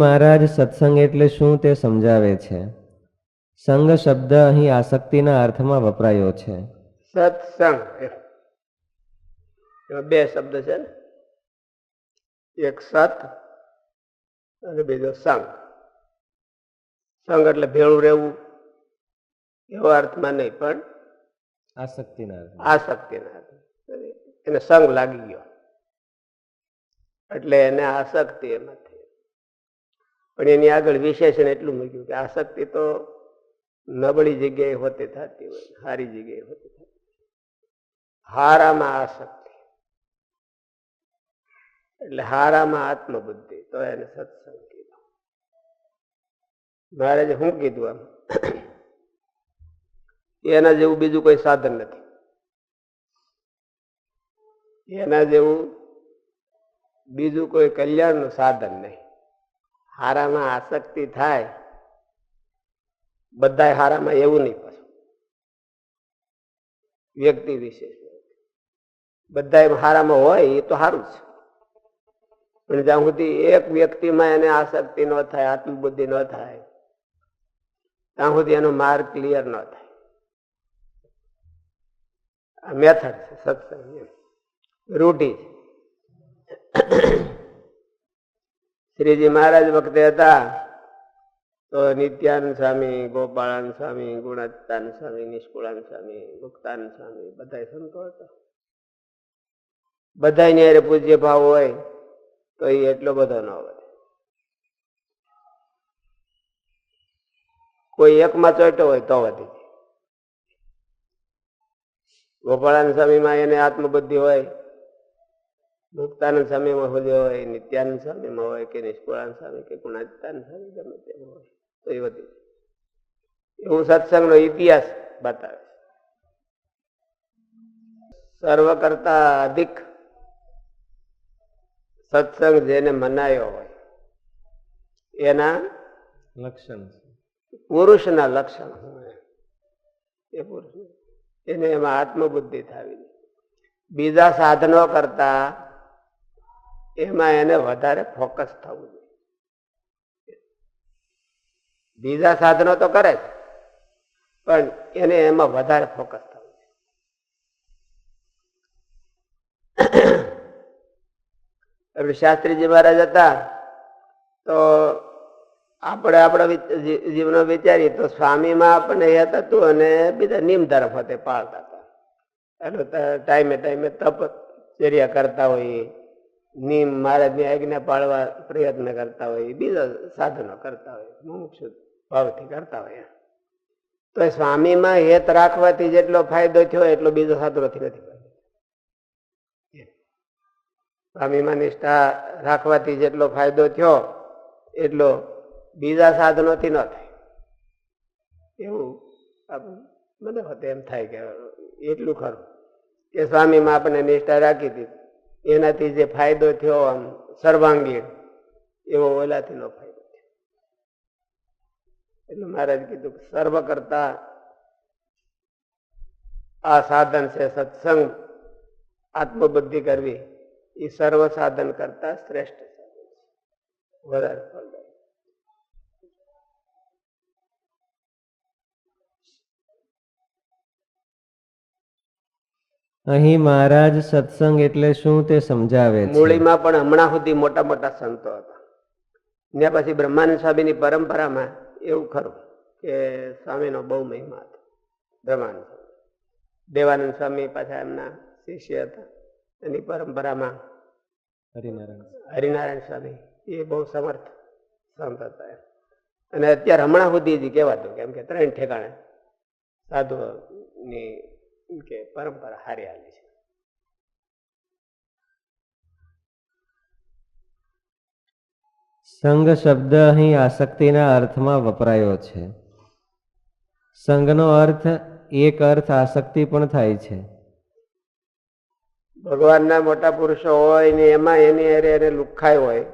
મહારાજ સત્સંગ એટલે શું તે સમજાવે છે? સંગ શબ્દ અહીં આસક્તિના અર્થમાં વપરાયો છે. સત્સંગ. એમ. બે શબ્દ છે ને. એક સત અને બીજો સંગ. સંગ એટલે ભેળું રહેવું. એવો અર્થમાં નહીં પણ આસક્તિના આસક્તિના એને સંગ લાગી ગયો. એટલે એને આસક્તિ એમાં પણ એની આગળ વિશેષણ એટલું મૂક્યું કે આસક્તિ તો નબળી જગ્યાએ હોતી થતી હોય સારી જગ્યાએ હોતી થતી. હારામાં આસક્તિ. એટલે હારામાં આત્મબુદ્ધિ, તો એને સત્સંગ કીધું. મહારાજે શું કીધું આમ? એના જેવું બીજું કોઈ સાધન નથી. એના જેવું બીજું કોઈ કલ્યાણનું સાધન નહીં. હારામાં આસક્તિ થાય બધા હારામાં એવું નહીં પાછું. વ્યક્તિ વિશેષ બધા હારામાં હોય, એ તો સારું છે. પણ જ્યાં સુધી એક વ્યક્તિમાં એને આસક્તિ ન થાય, આત્મબુદ્ધિ ન થાય, ત્યાં સુધી એનો માર્ગ ક્લિયર ન થાય. આ મેથડ છે, સત્સંગ રૂટી છે. શ્રીજી મહારાજ વખતે હતા, તો નિત્યાનંદ સ્વામી ગોપાળાન સ્વામી, ગુણાત્તાનંદ સ્વામી નિષ્કુળાન સ્વામી, મુક્તાનંદ સ્વામી બધા સંતો હતા. બધા ની પૂજ્ય ભાવ હોય, તો એ એટલો બધો ન વધે કોઈ એકમાં ચોટ્યો હોય, તો વધી ગોપાળાન સ્વામીમાં એને આત્મબુદ્ધિ હોય મુક્તાનંદ સ્વામીમાં હોય હોય નિત્યાનંદ સ્વામીમાં હોય કે નિષ્કુળાનંદ સ્વામી કે ગુણાતીતાનંદ સ્વામી ગમે તેમાં હોય તો એ વધી. એવું સત્સંગનો ઇતિહાસ બતાવે સર્વ કરતા અધિક સત્સંગ જેને મનાયો હોય એના લક્ષણ પુરુષના લક્ષણ એ પુરુષ એને એમાં આત્મબુદ્ધિ થાવી બીજા સાધનો કરતા એમાં એને વધારે ફોકસ થવું જોઈએ. બીજા સાધનો તો કરે જ, પણ એને એમાં વધારે ફોકસ થવું જોઈએ. શાસ્ત્રીજી મહારાજ હતા, તો આપણે આપણા જીવનો વિચારીએ તો સ્વામીમાં આપણને એ હતું અને બીજા નિમ તરફ હતે પાળતા હતા. એટલે ટાઈમે ટાઈમે ટાઈમે તપચર્યા કરતા હોય નિયમ મહારાજની આજ્ઞા પાળવા પ્રયત્ન કરતા હોય, બીજા સાધનો કરતા હોય મુમુક્ષુ ભાવથી કરતા હોય તો સ્વામીમાં હેત રાખવાથી જેટલો ફાયદો થયો એટલો બીજો સાધનોથી નથી સ્વામીમાં નિષ્ઠા રાખવાથી જેટલો ફાયદો થયો, એટલો બીજા સાધનોથી ન થાય. એવું આપણું મને એમ થાય કે એટલું ખરું. કે સ્વામીમાં આપણે નિષ્ઠા રાખી હતી એનાથી જે ફાયદો થયો આમ સર્વાંગીણ એવો ઓલાથી નો ફાયદો થયો. એટલે મહારાજ કીધું સર્વ કરતા આ સાધન છે સત્સંગ, આત્મબુદ્ધિ કરવી એ સર્વ સાધન કરતા શ્રેષ્ઠ સાધન છે. વધારે અહીં મહારાજ સત્સંગ એટલે શું તે સમજાવે છે? મૂળીમાં પણ હમણાં સુધી મોટા મોટા સંતો હતા. ને પછી બ્રહ્માનંદ સ્વામીની પરંપરામાં એવું ખરું કે સ્વામીનો બહુ મહિમા હતો બ્રહ્માનંદ દેવાનંદ સ્વામી પાછા એમના શિષ્ય હતા. એની પરંપરામાં હરિનારાયણ હરિનારાયણ સ્વામી એ બહુ સમર્થ સંત હતા અને અત્યારે હમણાં સુધી જ કહેવાતું કેમ કે ત્રણ ઠેકાણે સાધુની એમ કે પરંપરા હારી હાલી છે. સંઘ શબ્દ અહીં આસક્તિના અર્થમાં વપરાયો છે. સંઘનો અર્થ એક અર્થ આસક્તિ પણ થાય છે. ભગવાનના મોટા પુરુષો હોય ને એમાં એની અરે એને લુખાય હોય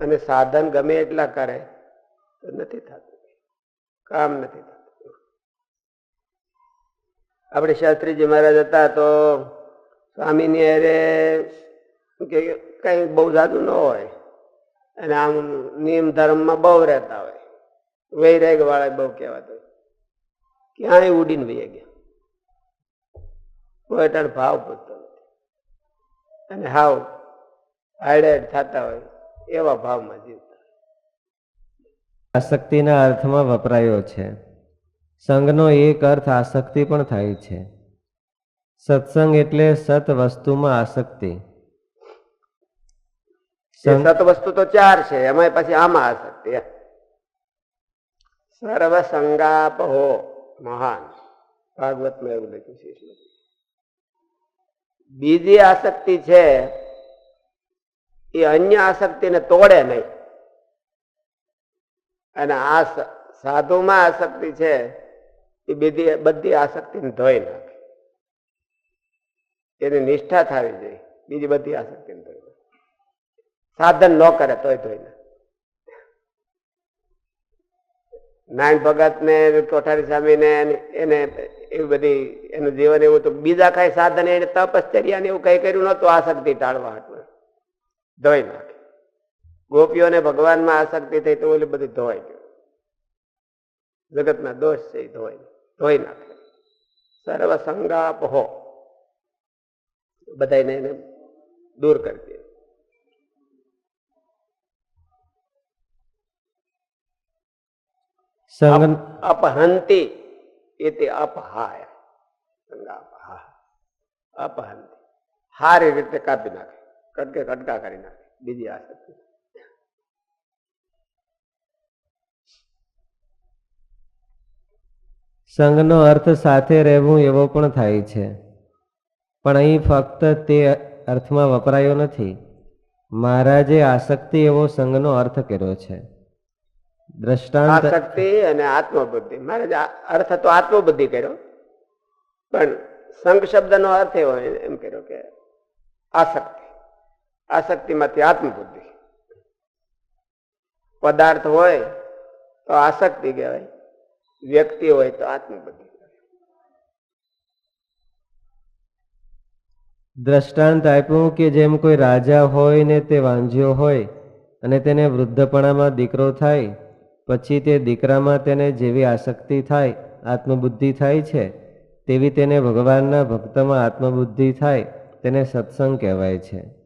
અને સાધન ગમે એટલા કરે તો નથી થતું. કામ નથી થતું. આપણે શાસ્ત્રીજી મહારાજ હતા તો સ્વામીની અરે કે, કઈ બહુ જાદુ ન હોય. અને આમ નિયમ ધર્મમાં બહુ રહેતા હોય. વૈરાગ વાળા બહુ કહેવાતું ક્યાંય ઉડીને વહી ગયા. કોઈ અટાણ ભાવ પૂછતો નથી. અને હાવ હાઈડાઈડ થતા હોય એવા ભાવમાં જીવતા. આસક્તિના અર્થમાં વપરાયો છે. સંઘનો એક અર્થ આસક્તિ પણ થાય છે. સત્સંગ એટલે સત વસ્તુમાં આસક્તિ. સત વસ્તુ તો ચાર છે એમાં પછી આમાં આસક્તિ. સર્વ સંગાપ હો મહાન. ભાગવતમાં એવું લખ્યું છે બીજી આસક્તિ છે, એ અન્ય આસક્તિને તોડે નહીં. અને આ સાધુમાં આસક્તિ છે એ બીજી બધી આસક્તિને ધોઈ નાખે. એની નિષ્ઠા થવી જોઈએ. બીજી બધી આસક્તિને ધોઈ નાખે. સાધન ન કરે તોય ધોઈ નાખે. નાયણ ભગત ને કોઠારી સ્વામી ને એને એવી બધી એનું જીવન એવું હતું. બીજા કઈ સાધન એને તપશ્ચર્યા ને એવું કઈ કર્યું નતું આસક્તિ ટાળવા હતું ધોઈ નાખે. ગોપીઓને ભગવાનમાં આસક્તિ થઈ તો ઓલી બધી ધોવાઈ ગયું જગતના દોષ છે એ ધોઈ ધોઈ નાખે સર્વ સંગાપ હો બધાને એને દૂર કરી દે સંઘ અપહંતી એતે અપહાય સંગાપહા અપહંતી હારી રીતે કાપી નાખે કટકે કટકા કરી નાખે બીજી આસક્તિ સંઘનો અર્થ સાથે રહેવું એવો પણ થાય છે. પણ અહીં ફક્ત તે અર્થમાં વપરાયો નથી. મહારાજે આસક્તિ એવો સંઘનો અર્થ કર્યો છે. દ્રષ્ટાંત આસક્તિ અને આત્મબુદ્ધિ. મારે અર્થ તો આત્મબુદ્ધિ કર્યો. પણ સંઘ શબ્દનો અર્થ એવો એમ કર્યો કે આસક્તિ. આસક્તિમાંથી આત્મબુદ્ધિ. પદાર્થ હોય તો આસક્તિ કહેવાય. વ્યક્તિ હોય તો આત્મબુદ્ધિ. દ્રષ્ટાંત આપ્યું કે જેમ કોઈ રાજા હોય ને તે વાંઝ્યો હોય અને તેને વૃદ્ધપણામાં દીકરો થાય, પછી તે દીકરામાં તેને જેવી આસક્તિ થાય, આત્મબુદ્ધિ થાય છે, તેવી તેને ભગવાનના ભક્તમાં આત્મબુદ્ધિ થાય, તેને સત્સંગ કહેવાય છે.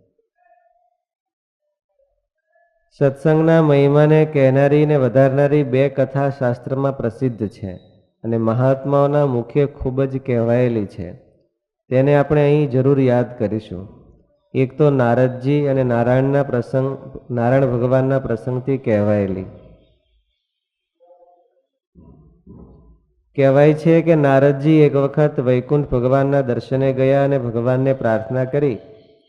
સત્સંગના મહિમાને કહેનારી ને વધારનારી બે કથા શાસ્ત્રમાં પ્રસિદ્ધ છે અને મહાત્માઓના મુખ્ય ખૂબ જ કહેવાયેલી છે. તેને આપણે અહીં જરૂર યાદ કરીશું. એક તો નારદજી અને નારાયણના પ્રસંગ, નારાયણ ભગવાનના પ્રસંગથી કહેવાયેલી. કહેવાય છે કે નારદજી એક વખત વૈકુંઠ ભગવાનના દર્શને ગયા અને ભગવાનને પ્રાર્થના કરી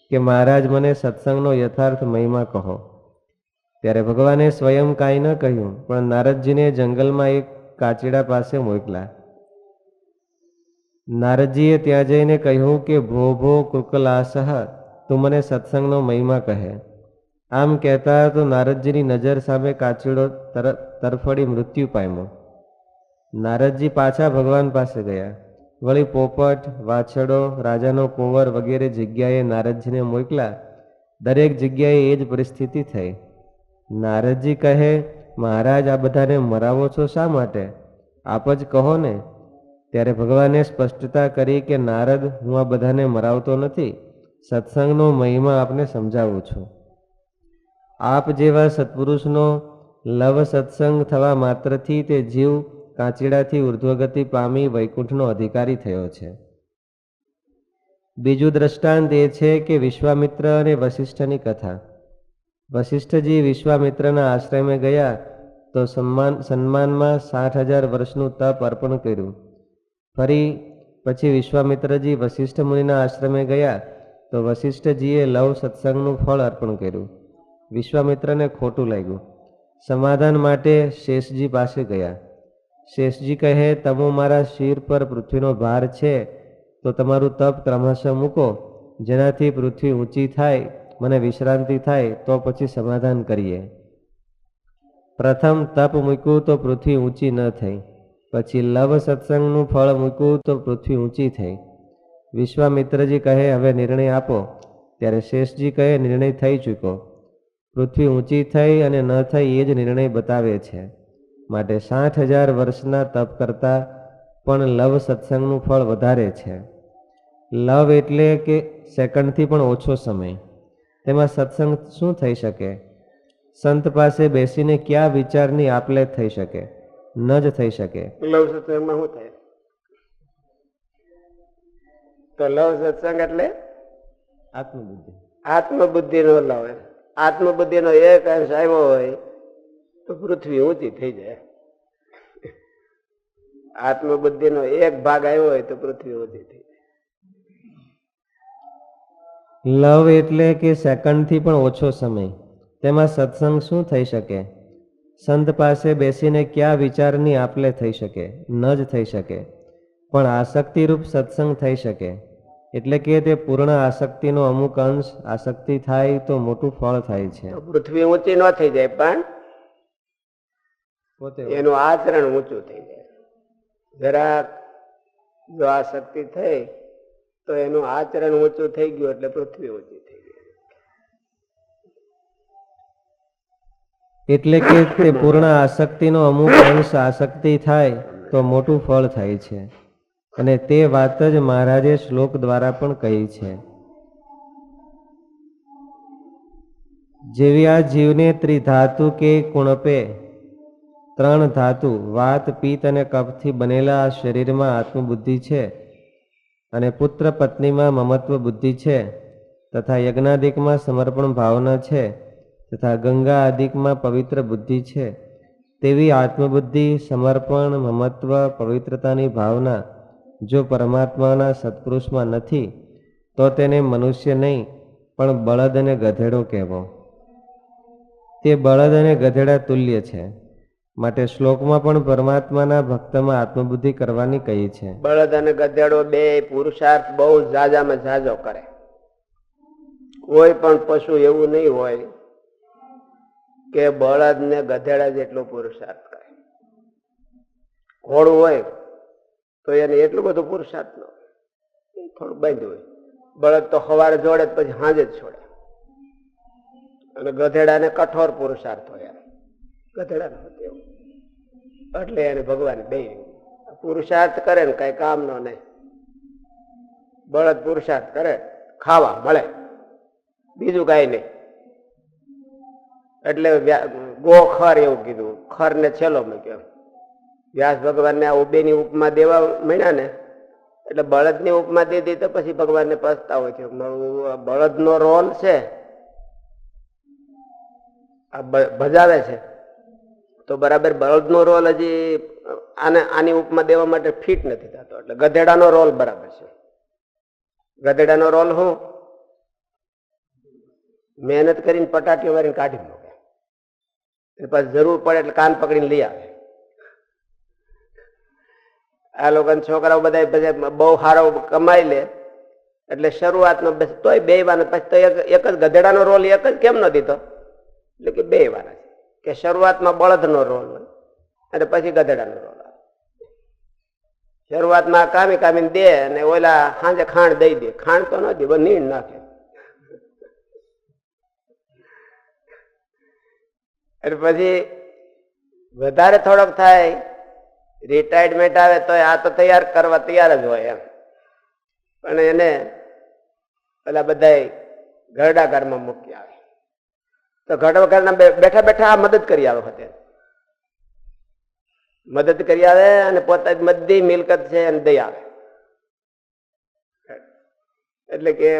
કે મહારાજ મને સત્સંગનો યથાર્થ મહિમા કહો. ત્યારે ભગવાને સ્વયં કાંઈ ન કહ્યું, પણ નારદજીને જંગલમાં એક કાચીડા પાસે મોકલા. નારદજીએ ત્યાં જઈને કહ્યું કે, ભો ભો કુકલાસહ તું મને સત્સંગનો મહિમા કહે. આમ કહેતા તો નારદજીની નજર સામે કાચીડો તર, તરફડી મૃત્યુ પામ્યો. નારદજી પાછા ભગવાન પાસે ગયા. વળી પોપટ વાછડો રાજાનો કોવર વગેરે જગ્યાએ નારદજીને મોકલા. દરેક જગ્યાએ એ જ પરિસ્થિતિ થઈ. નારદજી કહે, મહારાજ, આ બધાને મરાવો છો શા માટે? આપ જ કહો ને. ત્યારે ભગવાને સ્પષ્ટતા કરી કે, નારદ, હું આ બધાને મરાવતો નથી. સત્સંગનો મહિમા આપને સમજાવું છું. આપ જેવા સત્પુરુષનો લવ સત્સંગ થવા માત્રથી તે જીવ કાંચીડાથી ઉર્ધ્વગતિ પામી વૈકુંઠનો અધિકારી થયો છે. બીજું દ્રષ્ટાંત એ છે કે વિશ્વામિત્ર અને વશિષ્ઠની કથા. વશિષ્ઠજી વિશ્વામિત્રના આશ્રમે ગયા તો સન્માન, સન્માનમાં સાઠ હજાર વર્ષનું તપ અર્પણ કર્યું. ફરી પછી વિશ્વામિત્રજી વશિષ્ઠ મુનિના આશ્રમે ગયા તો વશિષ્ઠજીએ લવ સત્સંગનું ફળ અર્પણ કર્યું. વિશ્વામિત્રને ખોટું લાગ્યું. સમાધાન માટે શેષજી પાસે ગયા. શેષજી કહે, તમો મારા શિર પર પૃથ્વીનો ભાર છે, તો તમારું તપ ક્રમશઃ મૂકો. જેનાથી પૃથ્વી ઊંચી થાય મને વિશ્રાંતિ થાય તો પછી સમાધાન કરીએ. પ્રથમ તપ મૂક્યું તો પૃથ્વી ઊંચી ન થઈ. પછી લવ સત્સંગનું ફળ મૂક્યું તો પૃથ્વી ઊંચી થઈ. વિશ્વામિત્રજી કહે, હવે નિર્ણય આપો. ત્યારે શેષજી કહે, નિર્ણય થઈ ચૂક્યો. પૃથ્વી ઊંચી થઈ અને ન થઈ એ જ નિર્ણય બતાવે છે. માટે સાઠ હજાર વર્ષના તપ કરતાં પણ લવ સત્સંગનું ફળ વધારે છે. લવ એટલે કે સેકન્ડથી પણ ઓછો સમય. તેમાં સત્સંગ શું થઈ શકે? સંત પાસે બેસીને ક્યાં વિચારની આપલે થઈ શકે? ન જ થઈ શકે. લવ સત્સંગમાં શું થાય? તો લવ સત્સંગ એટલે? આત્મબુદ્ધિ. આત્મબુદ્ધિ નો લવ. આત્મબુદ્ધિનો એક અંશ આવ્યો હોય તો પૃથ્વી ઊંચી થઈ જાય. આત્મબુદ્ધિનો એક ભાગ આવ્યો હોય તો પૃથ્વી ઊંચી થઈ જાય લવ એટલે કે સેકન્ડથી પણ ઓછો સમય. તેમાં સત્સંગ શું થઈ શકે? સંત પાસે બેસીને કયા વિચારની આપલે થઈ શકે? ન જ થઈ શકે. પણ આસક્તિરૂપ સત્સંગ થઈ શકે. એટલે કે તે પૂર્ણ આસક્તિનો અમુક અંશ આસક્તિ થાય તો મોટું ફળ થાય છે. પૃથ્વી ઊંચી ન થઈ જાય પણ પોતે એનું આચરણ ઊંચું થઈ જાય. જરાક જો આસક્તિ થઈ તો એનું આચરણ ઊંચું થઈ ગયું એટલે પૃથ્વી ઊંચી થઈ ગઈ. એટલે કે તે પૂર્ણ આસક્તિનો અમુક અંશ આસક્તિ થાય તો મોટું ફળ થાય છે. અને તે વાત જ મહારાજે શ્લોક દ્વારા પણ કહી છે. જેવી આ જીવને ત્રિધાતુ કે કુણપે, ત્રણ ધાતુ, વાત, પિત્ત અને કફથી બનેલા આ શરીરમાં આત્મબુદ્ધિ છે અને પુત્ર પત્નીમાં મમત્વ બુદ્ધિ છે, તથા યજ્ઞાદિકમાં સમર્પણ ભાવના છે, તથા ગંગા આદિકમાં પવિત્ર બુદ્ધિ છે. તેવી આત્મબુદ્ધિ, સમર્પણ, મમત્વ, પવિત્રતાની ભાવના જો પરમાત્માના સત્પુરુષમાં નથી, તો તેને મનુષ્ય નહીં, પણ બળદ અને ગધેડો કહેવો. તે બળદ અને ગધેડા તુલ્ય છે. માટે શ્લોકમાં પણ પરમાત્માના ભક્તમાં આત્મબુદ્ધિ કરવાની કહી છે? બળદ અને ગધેડો બે પુરુષાર્થ બહુ ઝાઝામાં ઝાઝો કરે. કોઈ પણ પશુ એવું નહીં હોય કે બળદ ને ગધેડા જેટલો પુરુષાર્થ કરે. ઘોડું હોય તો એને એટલું બધું પુરુષાર્થ ન હોય. થોડું બંધ હોય. બળદ તો સવારે જોડે પછી સાંજે જ છોડે. અને ગધેડાને કઠોર પુરુષાર્થ હોય એમ. એટલે એને ભગવાન બે. પુરુષાર્થ કરે ને કઈ કામ નો નહીં. બળદ પુરુષાર્થ કરે, ખાવા મળે. બીજું કઈ નહીં. એટલે ગોખર એવું કીધું. ખર ને છેલ્લો મૂક્યો વ્યાસ ભગવાનને આ ઉબેની ઉપમા દેવા મળ્યા ને, એટલે બળદની ઉપમા દીધી તો પછી ભગવાનને પસ્તાવો આ બળદનો રોલ છે. આ ભજાવે છે. તો બરાબર બળદનો રોલ હજી આને, આની ઉપમા દેવા માટે ફિટ નથી થતો. એટલે ગધેડાનો રોલ બરાબર છે. ગધેડાનો રોલ હું મહેનત કરીને પટાટીઓ મારીને કાઢી મૂકે. એટલે પછી જરૂર પડે એટલે કાન પકડીને લઈ આવે. આ લોકોના છોકરાઓ બધા બધા બહુ સારો કમાઈ લે. એટલે શરૂઆતમાં તોય બે વાર, પછી તો એક જ ગધેડાનો રોલ એક જ કેમ ન દીધો? એટલે કે બે છે કે શરૂઆતમાં બળદનો રોલ હોય અને પછી ગધેડાનો રોલ આવે. શરૂઆતમાં કામી કામીને દે અને ઓલા સાંજે ખાણ દઈ દે. ખાણ તો ન દે નીણ નાખે. અને પછી વધારે થોડોક થાય રિટાયરમેન્ટ આવે તો આ તો તૈયાર કરવા તૈયાર જ હોય એમ. પણ એને પેલા બધા ઘરડા ઘરમાં મૂકી આવે. તો ઘરડા વગરના બેઠા બેઠા આ મદદ કરી આવે વખતે. મદદ કરી આવે અને પોતા જ બધી મિલકત છે અને દઈ આવે. એટલે કે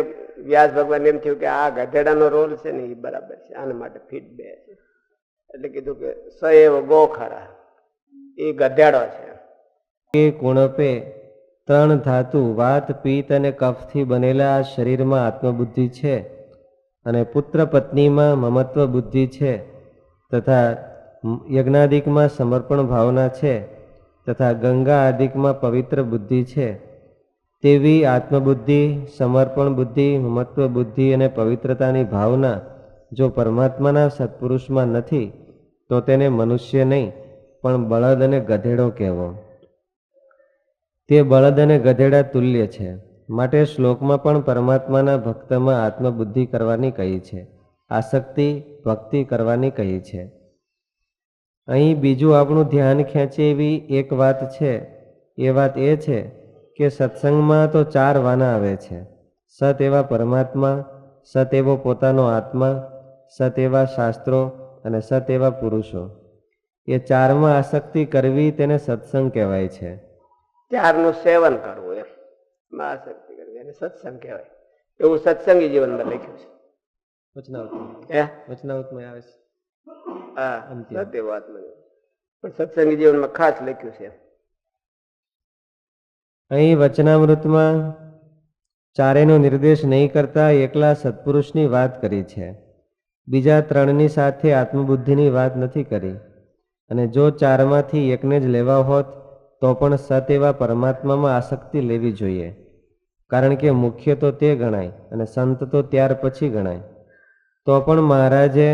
વ્યાસ ભગવાન એમ થયું કે આ ગધેડાનો રોલ છે ને એ બરાબર છે, આના માટે ફિટ બે છે. એટલે કીધું કે સએવ ગો ખરા એ ગધેડો છે. એ કુણપે ત્રણ ધાતુ, વાત, પિત્ત અને કફથી બનેલા આ શરીરમાં આત્મબુદ્ધિ છે. અને પુત્ર પત્નીમાં મમત્વ બુદ્ધિ છે તથા યજ્ઞાદિકમાં સમર્પણ ભાવના છે તથા ગંગા આદિકમાં પવિત્ર બુદ્ધિ છે. તેવી આત્મબુદ્ધિ, સમર્પણ બુદ્ધિ, મમત્વ બુદ્ધિ અને પવિત્રતાની ભાવના જો પરમાત્માના સત્પુરુષમાં નથી, તો તેને મનુષ્ય નહીં, પણ બળદ અને ગધેડો કહેવો. તે બળદ અને ગધેડા તુલ્ય છે. માટે શ્લોકમાં પણ પરમાત્માના ભક્તમાં આત્મબુદ્ધિ કરવાની કહી છે. આસક્તિ, ભક્તિ કરવાની કહી છે. અહીં બીજું આપણું ધ્યાન ખેંચે એવી એક વાત છે. એ વાત એ છે કે સત્સંગમાં તો ચાર વાના આવે છે. સત એવા પરમાત્મા, સત એવો પોતાનો આત્મા, સત એવા શાસ્ત્રો અને સત એવા પુરુષો. એ ચારમાં આસક્તિ કરવી તેને સત્સંગ કહેવાય છે. ચારનું સેવન કરવું એમ. માં આસક્તિ કરવી. એને સત્સંગ કહેવાય. એવું સત્સંગી જીવનમાં લખ્યું છે. વચનાવતમાં. આવે છે. હા સત્ય વાત પણ સત્સંગી જીવનમાં ખાસ લખ્યું છે અહીં વચનામૃતમાં ચારેનો નિર્દેશ નહીં કરતા એકલા સત્પુરુષની વાત કરી છે. બીજા ત્રણની સાથે આત્મબુદ્ધિની વાત નથી કરી. અને જો ચારમાંથી એકને જ લેવા હોત તો પણ સત એવા પરમાત્મામાં આસક્તિ લેવી જોઈએ. કારણ કે મુખ્ય તો તે ગણાય અને સંત તો ત્યાર પછી ગણાય. તો પણ મહારાજે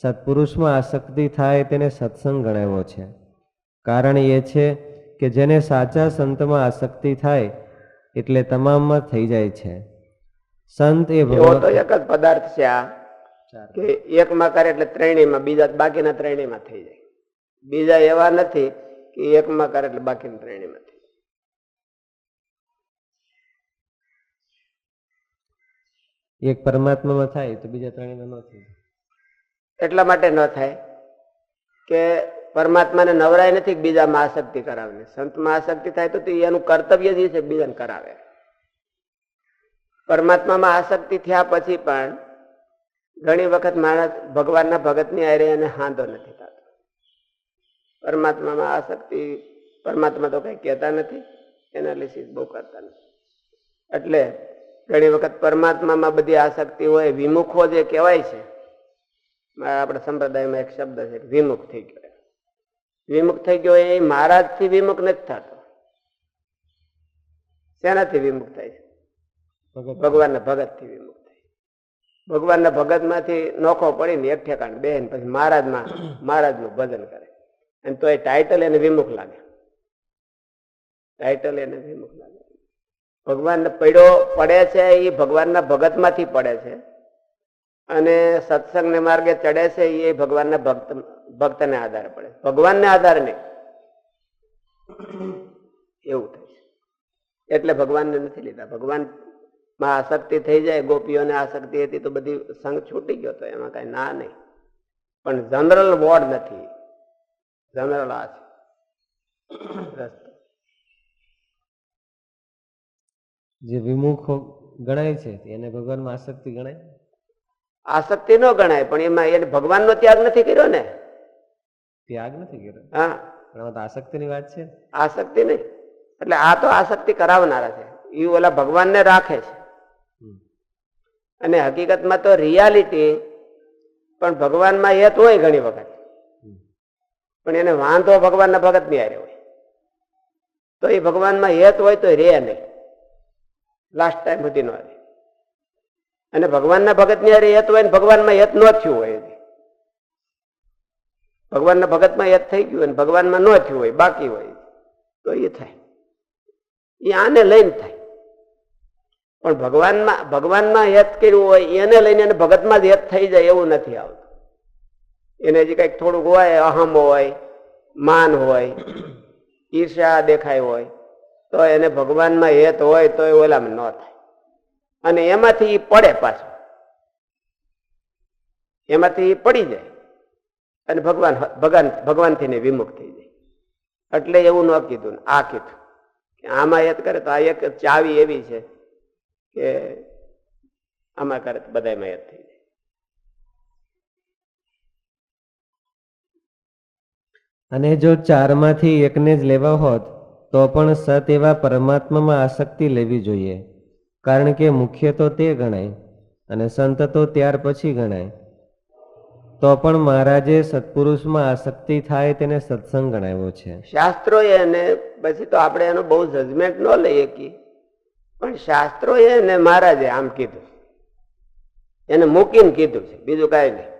સત્પુરુષમાં આસક્તિ થાય તેને સત્સંગ ગણાવ્યો છે. કારણ એ છે કે જેને સાચા સંતમાં આસક્તિ થાય એટલે તમામમાં થઈ જાય છે. સંત એ તો એક જ પદાર્થ છે આ કે એકમાં કરે એટલે ત્રણેયમાં બીજા બાકીના ત્રણેયમાં થઈ જાય. બીજા એવા નથી કે એકમાં કરે એટલે બાકી ત્રણેયમાં થઈ એક પરમાત્મામાં થાય તો બીજા ત્રણેયમાં ન થાય. એટલા માટે ન થાય કે પરમાત્માને નવરાય નથી કે બીજામાં આસક્તિ કરાવે. સંતમાં આસક્તિ થાય તો એનું કર્તવ્ય જ છે બીજાને કરાવે. પરમાત્મામાં આસક્તિ થયા પછી પણ ઘણી વખત માણસ ભગવાનના ભગતની આરે એને હાંધો નથી. થતો આ શક્તિ પરમાત્મા તો કઈ કહેતા નથી એનાલિસિસ બહુ કરતા નથી. એટલે ઘણી વખત પરમાત્મામાં બધી આસક્તિ હોય વિમુખો જે કહેવાય છે આપણા સંપ્રદાયમાં એક શબ્દ છે વિમુખ થઈ ગયો વિમુખ થઈ ગયો એ મહારાજથી વિમુખ નથી થતો. શેનાથી વિમુખ થાય છે? ભગવાનના ભગતથી વિમુખ થાય ભગવાનના ભગતમાંથી નોખો પડીને એક ઠેકાણ બેન પછી મહારાજમાં મહારાજનું ભજન કરે. અને તો એ ટાઇટલ એને વિમુખ લાગે. ટાઇટલ એને વિમુખ લાગે. ભગવાન પડ્યો પડે છે એ ભગવાનના ભગતમાંથી પડે છે. અને સત્સંગને માર્ગે ચડે છે એ ભગવાનના ભક્ત, ભક્તને આધારે પડે. ભગવાનને આધારે નહીં. એવું થાય છે. એટલે ભગવાનને નથી લીધા. ભગવાનમાં આસક્તિ થઈ જાય, ગોપીઓને આસક્તિ હતી તો બધી સંઘ છૂટી ગયો તો એમાં કઈ ના નહીં. પણ જનરલ વોર્ડ નથી. જનરલ આ છે રસ્તો જે વિમુખો ગણાય છે એને ભગવાનમાં આસક્તિ ગણાય આસક્તિ ન ગણાય પણ એમાં એને ભગવાનનો ત્યાગ નથી કર્યો ને ત્યાગ નથી કર્યો હા પણ તો આસક્તિની વાત છે આસક્તિ નહીં એટલે આ તો આસક્તિ કરાવનારા છે એ ઓલા ભગવાનને રાખે છે અને હકીકતમાં તો રિયાલિટી પણ ભગવાનમાં હેત હોય ઘણી વખત. પણ એને વાંધો ભગવાનના ભગતની હારે હોય. તો એ ભગવાનમાં હેત હોય તો રે નહીં. લાસ્ટ ટાઈમ સુધી ન રહે. અને ભગવાનના ભગતની હારે હેત હોય ને ભગવાનમાં હેત ન થયું હોય. ભગવાનના ભગતમાં હેત થઈ ગયું અને ભગવાનમાં ન થયું હોય, બાકી હોય. તો એ થાય. એ આને લઈને થાય. પણ ભગવાનમાં ભગવાનમાં હેત કર્યું હોય, એને લઈને એને ભગતમાં જ હેત થઈ જાય એવું નથી આવતું. એને જે કંઈક થોડુંક હોય, અહમ હોય, માન હોય ઈર્ષા દેખાય હોય, તો એને ભગવાનમાં હેત હોય તો એ ઓલામાં ન થાય. અને એમાંથી એ પડે પાછું. એમાંથી પડી જાય. અને ભગવાન ભગવાન ભગવાનથી ને વિમુખ થઈ જાય. એટલે એવું ન કીધું આ કીધું. આમાં હેત કરે તો આ એક ચાવી એવી છે કે આમાં કરે તો બધામાં હેત થઈ અને જો ચારમાંથી એકને જ લેવા હોત, તો પણ સત એવા પરમાત્મામાં આસક્તિ લેવી જોઈએ. કારણ કે મુખ્ય તો તે ગણાય, અને સંત તો ત્યાર પછી ગણાય. તો પણ મહારાજે સત્પુરુષમાં આસક્તિ થાય તેને સત્સંગ ગણાવ્યો છે. શાસ્ત્રો એને, પછી તો આપણે એનું બહુ જજમેન્ટ ન લઈએ કે, પણ શાસ્ત્રો એને મહારાજે આમ કીધું. એને મૂકીને કીધું છે, બીજું કાંઈ નહીં.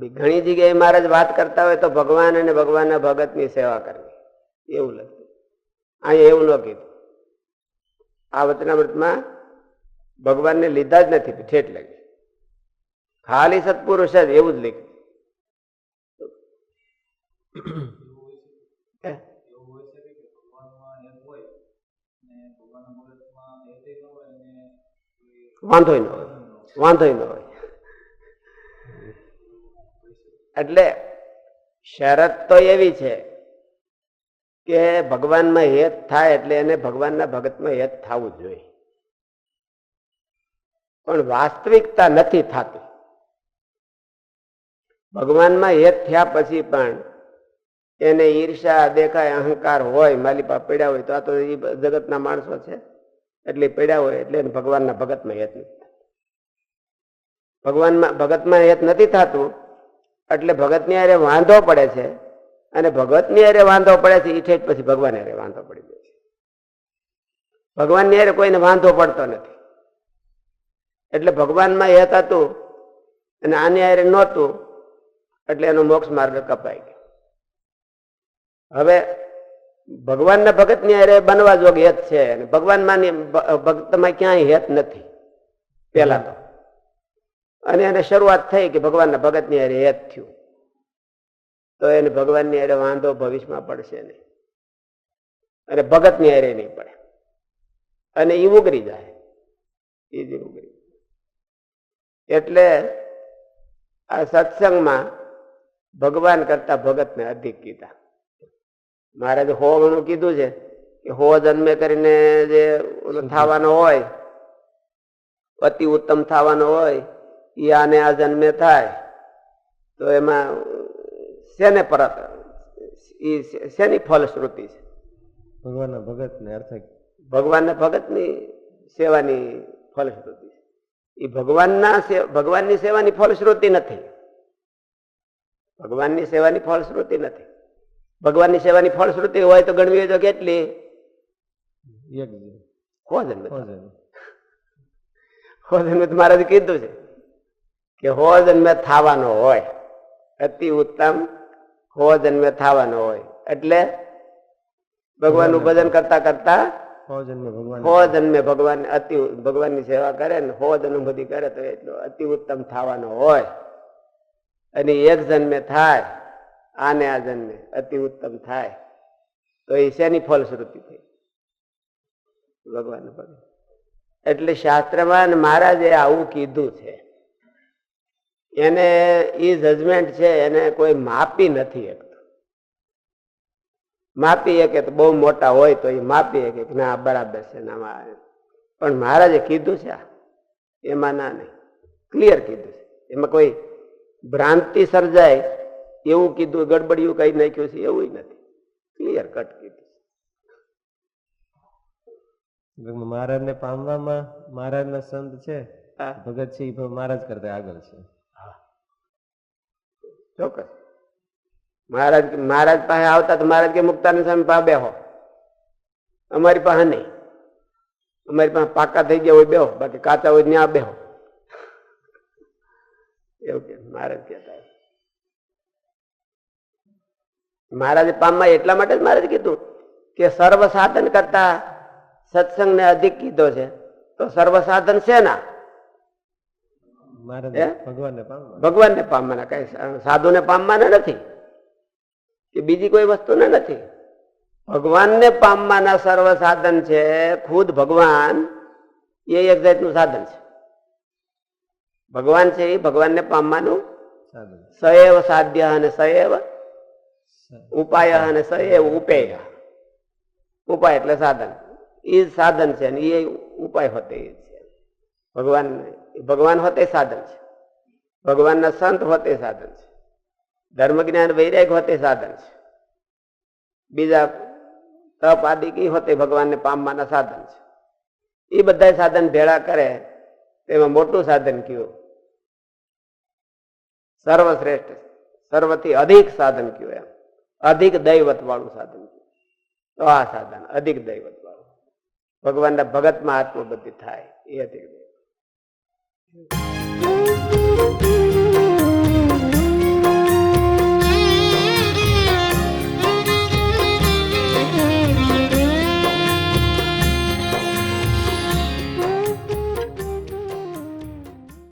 ઘણી જગ્યાએ મહારાજ વાત કરતા હોય તો ભગવાન અને ભગવાનના ભગતની સેવા કરવી. એવું લખ્યું. અહીંયા એવું ન કીધું. આ વચનામૃતમાં ભગવાનને લીધા જ નથી ઠેઠ લગી ખાલી સત્પુરુષ જ એવું જ લખ્યું? વાંધો ન હોય. વાંધો ન હોય. એટલે શરત તો એવી છે કે ભગવાનમાં હેત થાય એટલે એને ભગવાનના ભગતમાં હેત થવું જોઈએ. પણ વાસ્તવિકતા નથી થતી. ભગવાનમાં હેત થયા પછી પણ એને ઈર્ષા, દેખાય, અહંકાર હોય માલિપા પડ્યા હોય, તો આ તો એ જગતના માણસો છે. એટલે પડ્યા હોય એટલે ભગવાનના ભગતમાં હેત નથી. ભગવાનમાં, ભગતમાં હેત નથી થતું એટલે ભગતની હારે વાંધો પડે છે. અને ભગતની હારે વાંધો પડે છે એ ઠેઠ પછી ભગવાન અરે વાંધો પડી જાય છે. ભગવાનની અરે કોઈને વાંધો પડતો નથી. એટલે ભગવાનમાં હેત હતું અને આની હારે નહોતું, એટલે એનો મોક્ષ માર્ગ કપાઈ ગયો. હવે ભગવાનના ભગતની હારે બનવા જોગ હેત છે, અને ભગવાનમાં ભક્તમાં ક્યાંય હેત નથી. પહેલા તો. અને એને શરૂઆત થઈ કે ભગવાનના ભગતની અરે હેત થયું. તો એને ભગવાનની અરે વાંધો ભવિષ્યમાં પડશે નહીં. અને ભગતની અરે નહીં પડે. અને એ ઉગરી જાય. એ જ ઉગરી એટલે આ સત્સંગમાં ભગવાન કરતા ભગતને અધિક કીધા. મહારાજે હો ગણું કીધું છે કે હો જન્મે કરીને જે થવાનો હોય, અતિ ઉત્તમ થવાનો હોય એ આને આ જન્મે થાય તો એમાં શેને પરત એ શેની ફલશ્રુતિ છે? ભગવાનના ભગતને અર્થ ભગવાનના ભગતની સેવાની ફલશ્રુતિ છે. એ ભગવાનના ભગવાનની સેવાની ફલશ્રુતિ નથી. ભગવાનની સેવાની ફળશ્રુતિ નથી. ભગવાનની સેવાની ફળશ્રુતિ હોય તો ગણવી તો કેટલી? હો જન્મે હો જન્મે મહારાજે કીધું છે. કે હો જન્મે થવાનો હોય અતિ ઉત્તમ હો જન્મે થવાનો હોય. એટલે ભગવાનનું ભજન કરતા કરતા ભગવાન હો જન્મે ભગવાન અતિ ભગવાનની સેવા કરે ને હો અનુભૂતિ કરે તો એટલો અતિ ઉત્તમ થવાનો હોય. અને એક જન્મે થાય આને આ જન્મે અતિ ઉત્તમ થાય. તો એ શેની ફલશ્રુતિ થઈ? ભગવાન એટલે શાસ્ત્રમાં મહારાજે આવું કીધું છે. એને એ જજમેન્ટ છે એને કોઈ માપી નથી શકતું માપી શકે તો બહુ મોટા હોય તો એ માપી શકે કે ના બરાબર છે ના પણ મહારાજે કીધું છે. એમાં ના નહીં. ક્લિયર કીધું છે. એમાં કોઈ ભ્રાંતિ સર્જાય એવું કીધું ગડબડિયું કઈ નાખ્યું છે એવું નથી. ક્લિયર કટ કીધું મહારાજને પામવામાં મહારાજના સંત છે. હા. ભગત છે મહારાજ કરતા આગળ છે. ચોક્કસ. મહારાજ મહારાજ પાસે આવતા તો મહારાજ કે મુક્તાની સામે પા બેહો. અમારી પાસે નહીં. અમારી પાસે પાકા થઈ ગયા હોય બેહો, બાકી કાચા હોય ત્યાં બેહો. એવું કે મહારાજ કહેતા મહારાજે પામમાં એટલા માટે જ મહારાજ કીધું કે સર્વ સાધન કરતા સત્સંગને અધિક કીધો છે. તો સર્વ સાધન છે હે? ભગવાનને પામવાના. કઈ સાધુને પામવાના નથી? કે બીજી કોઈ વસ્તુને નથી? ભગવાનને પામવાના સર્વ સાધન છે ખુદ ભગવાન એ એક જાતનું સાધન છે. ભગવાન છે એ ભગવાનને પામવાનું સાધન. સએવ સાધ્ય અને સએવ ઉપાય અને સએવ ઉપેય. ઉપાય એટલે સાધન. એ સાધન છે અને એ ઉપાય હોતે એ છે ભગવાન ભગવાન હોતે સાધન છે. ભગવાનના સંત હોતે સાધન છે. ધર્મ જ્ઞાન વૈરાગ હોતે સાધન છે. બીજા તપ આદિ કી હોતે ભગવાનને પામવાના સાધન છે. એ બધા સાધન ભેળા કરે, તેમાં મોટું સાધન કયું? સર્વશ્રેષ્ઠ, સર્વથી અધિક સાધન કયું એમ? અધિક દૈવત વાળું સાધન તો આ સાધન, અધિક દૈવત વાળું ભગવાનના ભગતમાં આત્મબુદ્ધિ થાય, એ અધિક દૈવત